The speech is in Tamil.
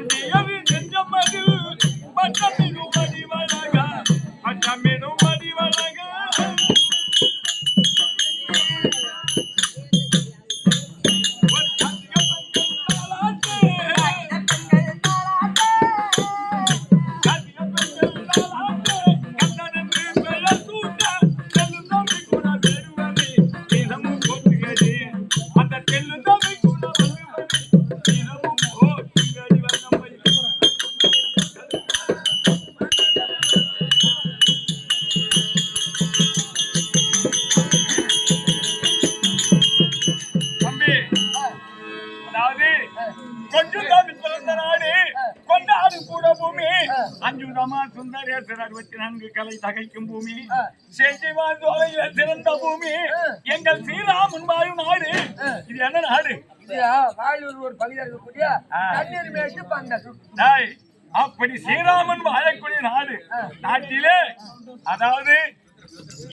பண்டிகை நெஞ்சமதில் பட்டமிடும் மடிவழகா பட்டமிடும் அஞ்சுதமா சுந்தரேசர் அறுபத்தி நான்கு கலை தகைக்கும் பூமி. செஞ்சிவான் சோலையில சிறந்த பூமி. எங்கள் ஸ்ரீராமன் வாழும் நாடு. இது என்ன நாடு? வாயூர் ஒரு பகுதியா இருக்கக்கூடிய. தண்ணீர் மேட்டு டேய், அப்படி ஸ்ரீராமன் வாழக்கூடிய நாடு. நாட்டிலே அதாவது